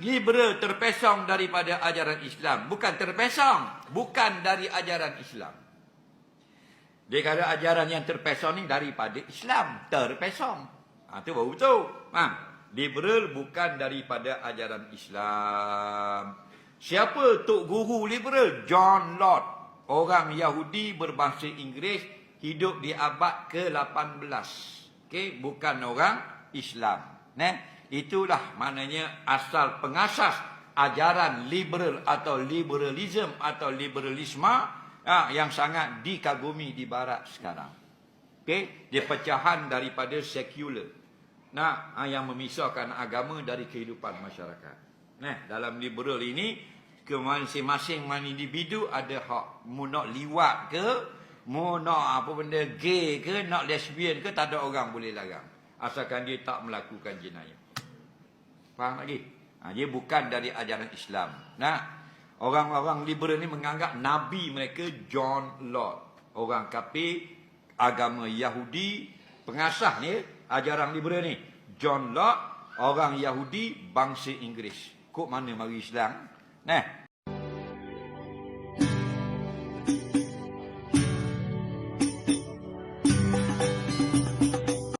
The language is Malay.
liberal terpesong daripada ajaran Islam. Bukan terpesong. Bukan dari ajaran Islam. Dia kata ajaran yang terpesong ni daripada Islam. Terpesong. Ha, tu baru betul. Ha. Liberal bukan daripada ajaran Islam. Siapa Tok Guru liberal? John Locke. Orang Yahudi berbahasa Inggeris hidup di abad ke-18. Okey, bukan orang Islam. Nah, itulah maknanya asal pengasas ajaran liberal atau liberalism atau liberalisme ha, yang sangat dikagumi di barat sekarang. Okey, dia pecahan daripada sekular. Nah, ha, yang memisahkan agama dari kehidupan masyarakat. Nah, dalam liberal ini masing-masing individu ada hak mu nak liwat ke, mu nak apa benda gay ke, nak lesbian ke, tak ada orang boleh larang. Asalkan dia tak melakukan jenayah. Faham lagi? Ha, dia bukan dari ajaran Islam. Nah, orang-orang liberal ni menganggap nabi mereka John Locke. Orang kafir agama Yahudi pengasah ni ajaran liberal ni John Locke orang Yahudi bangsa Inggeris. Kok mana mari Islam? Nah,